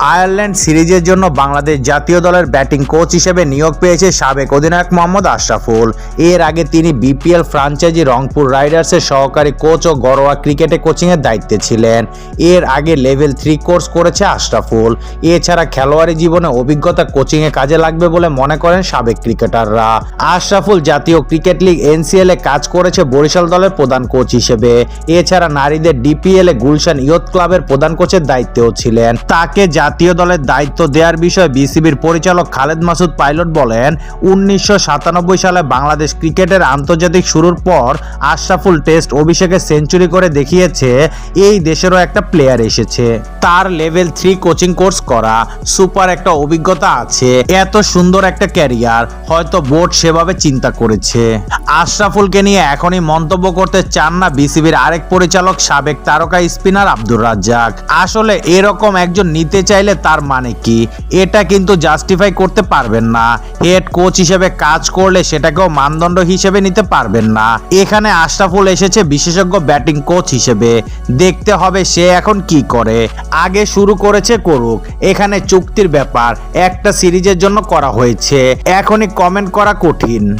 Ireland সিরিজের জন্য বাংলাদেশ জাতীয় দলের ব্যাটিং কোচ হিসেবে নিয়োগ পেয়েছে সাবেক অধিনায়ক মোহাম্মদ আশরাফুল। এর আগে তিনি বিপিএল ফ্রাঞ্চাইজি রংপুর রাইডার্সের সহকারী কোচ ও ঘরোয়া ক্রিকেটে কোচিংয়ের দায়িত্বে ছিলেন। এর আগে লেভেল থ্রি কোর্স করেছে আশরাফুল। এছাড়া খেলোয়াড়ি জীবনে অভিজ্ঞতা কোচিংয়ে কাজে লাগবে বলে মনে করেন সাবেক ক্রিকেটাররা। আশরাফুল জাতীয় ক্রিকেট লিগ এনসিএল এ কাজ করেছে বরিশাল দলের প্রধান কোচ হিসেবে। এছাড়া নারীদের ডিপিএল এ গুলশান ইয়ত ক্লাবের প্রধান কোচের দায়িত্বেও ছিলেন। তাকে জাতীয় দলের দায়িত্ব দেওয়ার বিষয়ে বিসিবির পরিচালক খালেদ মাসুদ পাইলট বলেন, উনিশশো সাতানব্বই সালে বাংলাদেশ ক্রিকেটের আন্তর্জাতিক শুরুর পর আশরাফুল টেস্ট অভিষেকে সেঞ্চুরি করে দেখিয়েছে, এই দেশেরও একটা প্লেয়ার এসেছে। তার লেভেল থ্রি কোচিং কোর্স করা সুপার একটা অভিজ্ঞতা আছে, এত সুন্দর একটা ক্যারিয়ার, হয়তো বোর্ড সেভাবে চিন্তা করেছে। আশরাফুলকে নিয়ে এখনই মন্তব্য করতে চান না বিসিবির আরেক পরিচালক সাবেক তারকা স্পিনার আব্দুর রাজ্জাক। আসলে এরকম একজন নিতে চাইলে তার মানে কি? এটা কিন্তু জাস্টিফাই করতে পারবেন না। হেড কোচ হিসেবে কাজ করলে সেটাকেও মানদণ্ড হিসেবে নিতে পারবেন না। এখানে আশরাফুল এসেছে বিশেষজ্ঞ ব্যাটিং কোচ হিসেবে। দেখতে হবে সে এখন কি করে। আগে শুরু করেছে করুক। এখানে চুক্তির ব্যাপার। একটা সিরিজের জন্য করা হয়েছে। এখনই কমেন্ট করা কঠিন।